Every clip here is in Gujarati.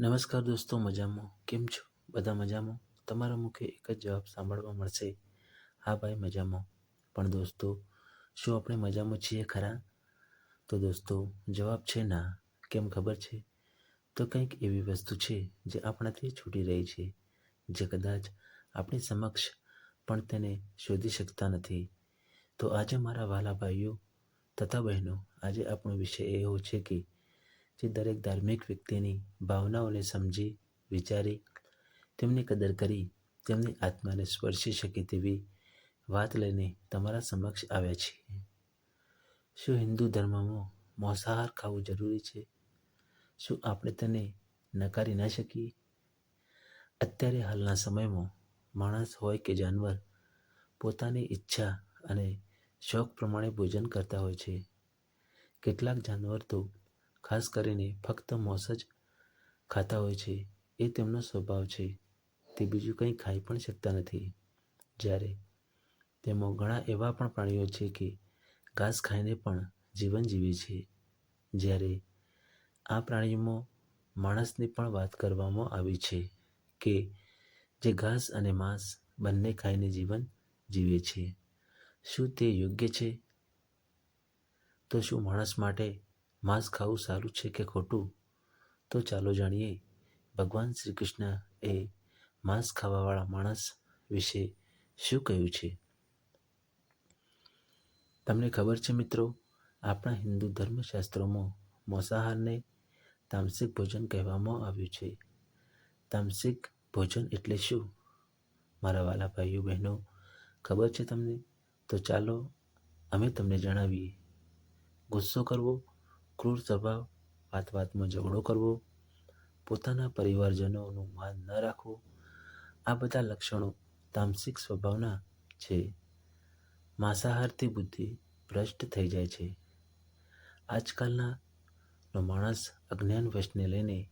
નમસ્કાર દોસ્તો, મજામાં? કેમ છો? બધા મજામાં? તમારા મુખે એક જ જવાબ સાંભળવા મળશે. હા ભાઈ, મજામાં. પણ દોસ્તો, શું આપણે મજામાં છીએ ખરા? તો દોસ્તો, જવાબ છે ના. કેમ ખબર છે? તો કંઈક એવી વસ્તુ છે જે આપણાથી છૂટી રહી છે, જે કદાચ આપણી સમક્ષ પણ તેને શોધી શકતા નથી. તો આજે મારા વાલા ભાઈઓ તથા બહેનો, આજે આપણો વિષય એવો છે કે જે દરેક ધાર્મિક વ્યક્તિની ભાવનાઓને સમજી, વિચારી, તેમની કદર કરી, તેમની આત્માને સ્પર્શી શકે તેવી વાત લઈને તમારા સમક્ષ આવ્યા છીએ. શું હિન્દુ ધર્મમાં માંસાહાર ખાવું જરૂરી છે? શું આપણે તેને નકારી ના શકીએ? અત્યારે હાલના સમયમાં માણસ હોય કે જાનવર પોતાની ઈચ્છા અને શોખ પ્રમાણે ભોજન કરતા હોય છે. કેટલાક જાનવર તો ખાસ કરીને ફક્ત મોસ જ ખાતા હોય છે, એ તેમનો સ્વભાવ છે. તે બીજું કંઈ ખાઈ પણ શકતા નથી. જ્યારે તેમાં ઘણા એવા પણ પ્રાણીઓ છે કે ઘાસ ખાઈને પણ જીવન જીવે છે. જ્યારે આ પ્રાણીઓમાં માણસની પણ વાત કરવામાં આવી છે કે જે ઘાસ અને માંસ બંને ખાઈને જીવન જીવે છે. શું તે યોગ્ય છે? તો શું માણસ માટે માંસ ખાવું સારું છે કે ખોટું? તો ચાલો જાણીએ. ભગવાન શ્રી કૃષ્ણ એ માંસ ખાવાવાળા માણસ વિશે શું કહ્યું છે? તમને ખબર છે મિત્રો, આપણા હિન્દુ ધર્મશાસ્ત્રોમાં મોસાહારને તામસિક ભોજન કહેવામાં આવ્યું છે. તામસિક ભોજન એટલે શું? મારા વાલા ભાઈઓ બહેનો, ખબર છે તમને? તો ચાલો અમે તમને જણાવીએ. ગુસ્સો કરવો ક્રૂર સ્વભાવ વાત વાતમાં ઝઘડો કરવો, પોતાના પરિવારજનોનું માન ન રાખવું, આ બધા લક્ષણો તામસિક સ્વભાવના છે. માંસાહારથી બુદ્ધિ ભ્રષ્ટ થઈ જાય છે. આજકાલના નો માણસ અજ્ઞાન વશને લઈને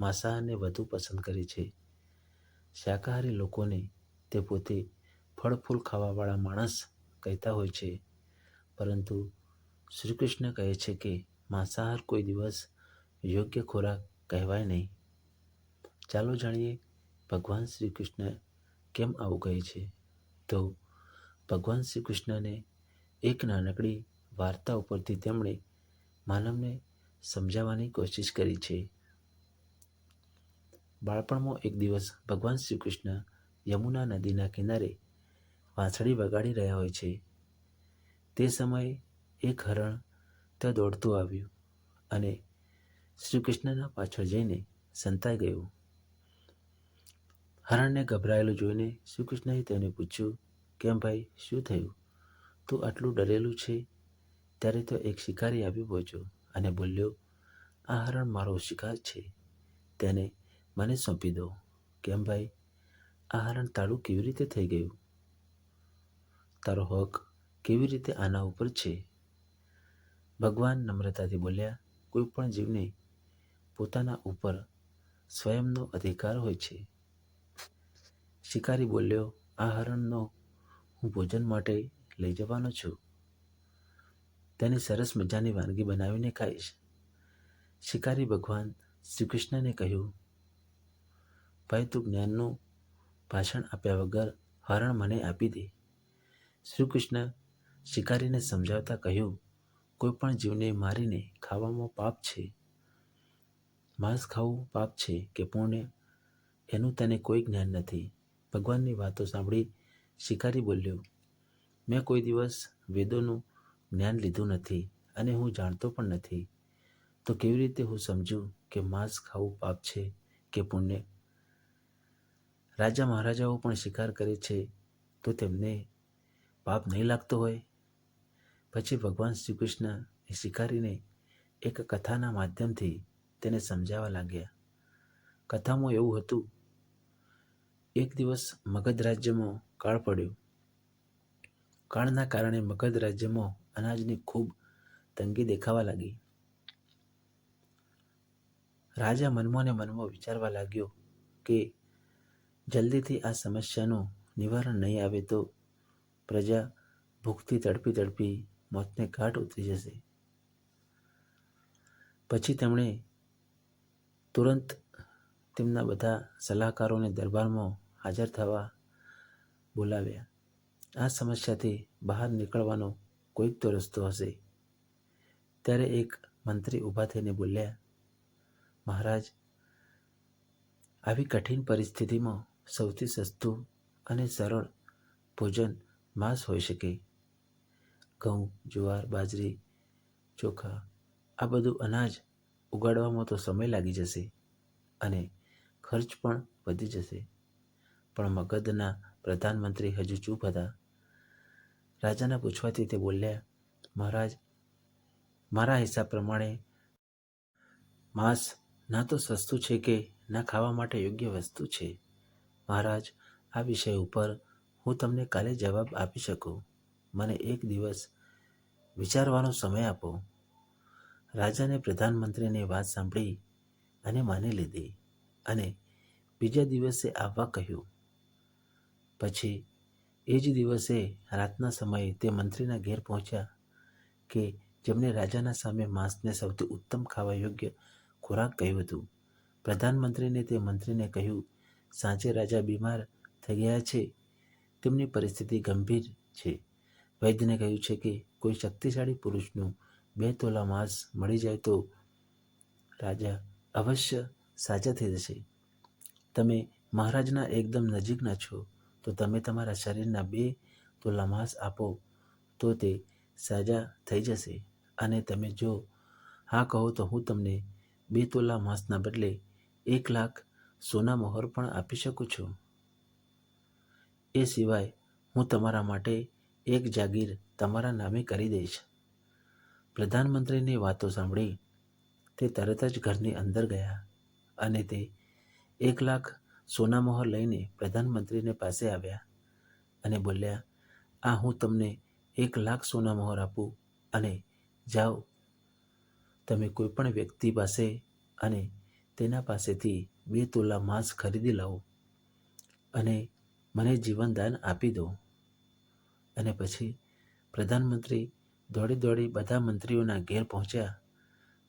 માંસાહારને વધુ પસંદ કરે છે. શાકાહારી લોકોને તે પોતે ફળ ફૂલ ખાવાવાળા માણસ કહેતા હોય છે. પરંતુ શ્રી કૃષ્ણ કહે છે કે માંસાહાર કોઈ દિવસ યોગ્ય ખોરાક કહેવાય નહીં. ચાલો જાણીએ ભગવાન શ્રી કૃષ્ણ કેમ આવું કહે છે? તો ભગવાન શ્રી કૃષ્ણને એક નાનકડી વાર્તા ઉપરથી તેમણે માનવને સમજાવવાની કોશિશ કરી છે. બાળપણમાં એક દિવસ ભગવાન શ્રી કૃષ્ણ યમુના નદીના કિનારે વાંસળી વગાડી રહ્યા હોય છે. તે સમયે એક હરણ ત્યાં દોડતું આવ્યું અને શ્રી કૃષ્ણના પાછળ જઈને સંતાઈ ગયું. હરણને ગભરાયેલું જોઈને શ્રી કૃષ્ણએ તેને પૂછ્યું, કેમ ભાઈ, શું થયું? તું આટલું ડરેલું છે? ત્યારે તો એક શિકારી આવી પહોંચ્યો અને બોલ્યો, આ હરણ મારો શિકાર છે. તેને મને સોંપી દો. કેમ ભાઈ? આ હરણ તાળું કેવી રીતે થઈ ગયું? તારો હક કેવી રીતે આના ઉપર છે? ભગવાન નમ્રતાથી બોલ્યા, કોઈ પણ જીવને પોતાના ઉપર સ્વયંનો અધિકાર હોય છે. શિકારી બોલ્યો આ હરણનો હું ભોજન માટે લઈ જવાનો છું. તેની સરસ મજાની વાનગી બનાવીને ખાઈશ. શિકારી ભગવાન શ્રી કૃષ્ણને કહ્યું, ભાઈ, તું જ્ઞાનનું ભાષણ આપ્યા વગર હરણ મને આપી દે. શ્રી કૃષ્ણ શિકારીને સમજાવતા કહ્યું કોઈ પણ જીવને મારીને ખાવામાં પાપ છે, માંસ ખાવું પાપ છે કે પુણ્ય એનું તને કોઈ જ્ઞાન નથી. ભગવાનની વાતો સાંભળી શિકારી બોલ્યો, મેં કોઈ દિવસ વેદોનું જ્ઞાન લીધું નથી અને હું જાણતો પણ નથી. તો કેવી રીતે હું સમજું કે માંસ ખાવું પાપ છે કે પુણ્ય રાજા મહારાજાઓ પણ શિકાર કરે છે, તો તેમને પાપ નહીં લાગતો હોય? પછી ભગવાન શ્રી કૃષ્ણ શિકારીને એક કથાના માધ્યમથી તેને સમજાવવા લાગ્યા. કથામાં એવું હતું, એક દિવસ મગધ રાજ્યમાં કાળ પડ્યો. કાળના કારણે મગધ રાજ્યમાં અનાજની ખૂબ તંગી દેખાવા લાગી. રાજા મનમોને મનમાં વિચારવા લાગ્યો કે જલ્દીથી આ સમસ્યાનું નિવારણ નહીં આવે તો પ્રજા ભૂખથી તડપી તડપી મોતને ઘાટ ઉતરી જશે. પછી તેમણે તુરંત તેમના બધા સલાહકારોને દરબારમાં હાજર થવા બોલાવ્યા. આ સમસ્યાથી બહાર નીકળવાનો કોઈક તો રસ્તો હશે. ત્યારે એક મંત્રી ઊભા થઈને બોલ્યા, મહારાજ, આવી કઠિન પરિસ્થિતિમાં સૌથી સસ્તું અને સરળ ભોજન માંસ હોઈ શકે. ઘઉં, જુવાર, બાજરી, ચોખા, આ બધું અનાજ ઉગાડવામાં તો સમય લાગી જશે અને ખર્ચ પણ વધી જશે. પણ મગધના પ્રધાનમંત્રી હજુ ચૂપ હતા. રાજાના પૂછવાથી તે બોલ્યા, મહારાજ, મારા હિસાબ પ્રમાણે માંસ ના તો સસ્તું છે કે ના ખાવા માટે યોગ્ય વસ્તુ છે? મહારાજ, આ વિષય ઉપર હું તમને કાલે જવાબ આપી શકું. મને એક દિવસ વિચારવાનો સમય આપો. રાજાને પ્રધાનમંત્રીની વાત સાંભળી અને માની લીધી અને બીજા દિવસે આવવા કહ્યું. પછી એ જ દિવસે રાતના સમયે તે મંત્રીના ઘેર પહોંચ્યા કે જેમને રાજાના સામે માંસને સૌથી ઉત્તમ ખાવા યોગ્ય ખોરાક કહ્યું હતું. પ્રધાનમંત્રીને તે મંત્રીને કહ્યું, સાંજે રાજા બીમાર થઈ ગયા છે. તેમની પરિસ્થિતિ ગંભીર છે. વૈદ્યને કહ્યું છે કે કોઈ શક્તિશાળી પુરુષનું બે તોલા માંસ મળી જાય તો રાજા અવશ્ય સાજા થઈ જશે. તમે મહારાજના એકદમ નજીકના છો, તો તમે તમારા શરીરના બે તોલા માંસ આપો, તો તે સાજા થઈ જશે. અને તમે જો હા કહો તો હું તમને બે તોલા માંસના બદલે એક લાખ સોના મોહર પણ આપી શકું છું. એ સિવાય હું તમારા માટે એક જાગીર તમારા નામે કરી દઈશ. પ્રધાનમંત્રીની વાતો સાંભળી તે તરત જ ઘરની અંદર ગયા અને તે એક લાખ સોનામહોર લઈને પ્રધાનમંત્રીને પાસે આવ્યા અને બોલ્યા, આ હું તમને એક લાખ સોનામહોર આપું અને જાઓ. તમે કોઈ પણ વ્યક્તિ પાસે અને તેના પાસેથી બે તોલા માંસ ખરીદી લાવો અને મને જીવનદાન આપી દો. અને પછી પ્રધાનમંત્રી દોડી દોડી બધા મંત્રીઓના ઘેર પહોંચ્યા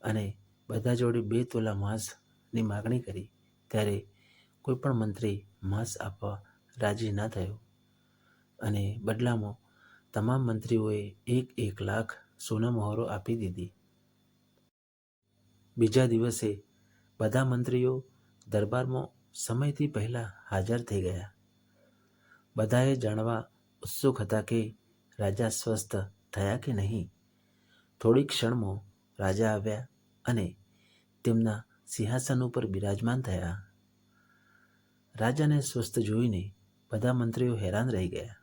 અને બધા જોડે બે તોલા માંસની માગણી કરી. ત્યારે કોઈ પણ મંત્રી માંસ આપવા રાજી ના થયો અને બદલામાં તમામ મંત્રીઓએ એક એક લાખ સોના મહોરો આપી દીધી. બીજા દિવસે બધા મંત્રીઓ દરબારમાં સમયથી પહેલાં હાજર થઈ ગયા. બધાએ જાણવા ઉત્સુક હતા કે રાજા સ્વસ્થ થયા કે નહીં? થોડી ક્ષણમાં રાજા આવ્યા અને તેમના સિંહાસન ઉપર બિરાજમાન થયા. રાજાને સ્વસ્થ જોઈને બધા મંત્રીઓ હેરાન રહી ગયા.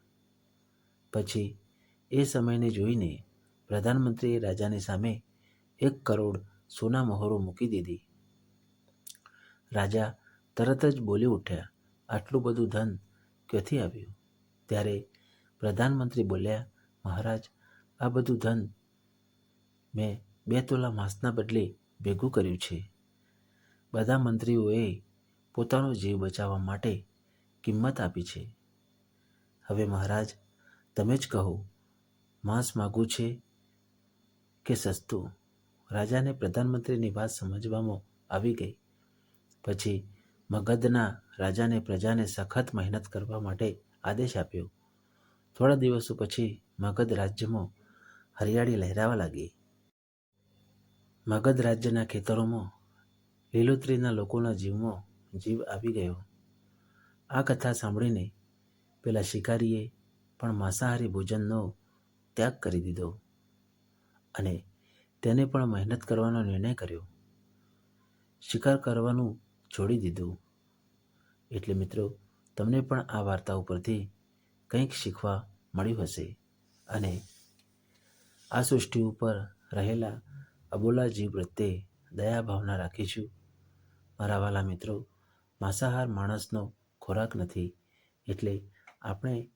પછી એ સમયને જોઈને પ્રધાનમંત્રીએ રાજાની સામે એક કરોડ સોના મહોરો મૂકી દીધી. રાજા તરત જ બોલી ઉઠ્યા, આટલું બધું ધન ક્યાંથી આવ્યું? ત્યારે પ્રધાનમંત્રી બોલ્યા, મહારાજ, આ બધું ધન મેં બે તોલા માંસના બદલે ભેગું કર્યું છે. બધા મંત્રીઓએ પોતાનો જીવ બચાવવા માટે કિંમત આપી છે. હવે મહારાજ, તમે જ કહો, માંસ માગું છે કે સસ્તું રાજાને પ્રધાનમંત્રીની વાત સમજવામાં આવી ગઈ. પછી મગધના રાજાને પ્રજાને સખત મહેનત કરવા માટે આદેશ આપ્યો. થોડા દિવસો પછી મગધ રાજ્યમાં હરિયાળી લહેરાવા લાગી. મગધ રાજ્યના ખેતરોમાં લીલોતરીના લોકોના જીવમાં જીવ આવી ગયો. આ કથા સાંભળીને પેલા શિકારીએ પણ માંસાહારી ભોજનનો ત્યાગ કરી દીધો અને તેને પણ મહેનત કરવાનો નિર્ણય કર્યો. શિકાર કરવાનું છોડી દીધું. એટલે મિત્રો, તમને પણ આ વાર્તા ઉપરથી કંઈક શીખવા મળ્યું હશે અને આ સૃષ્ટિ ઉપર રહેલા અબોલા જીવ પ્રત્યે દયા ભાવના રાખીશું. મારા વાલા મિત્રો, માંસાહાર માણસનો ખોરાક નથી એટલે આપણે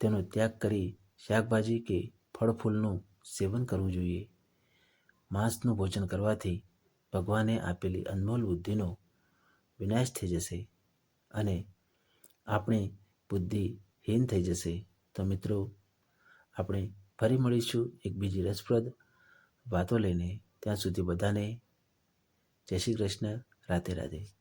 તેનો ત્યાગ કરી શાકભાજી કે ફળ ફૂલનું સેવન કરવું જોઈએ. માંસનું ભોજન કરવાથી ભગવાને આપેલી અનમોલ બુદ્ધિનો વિનાશ થઈ જશે અને આપણી બુદ્ધિ હીન થઈ જશે. તો મિત્રો, આપણે ફરી મળીશું એક બીજી રસપ્રદ વાતો લઈને. ત્યાં સુધી બધાને જય શ્રી કૃષ્ણ. રાધે રાધે.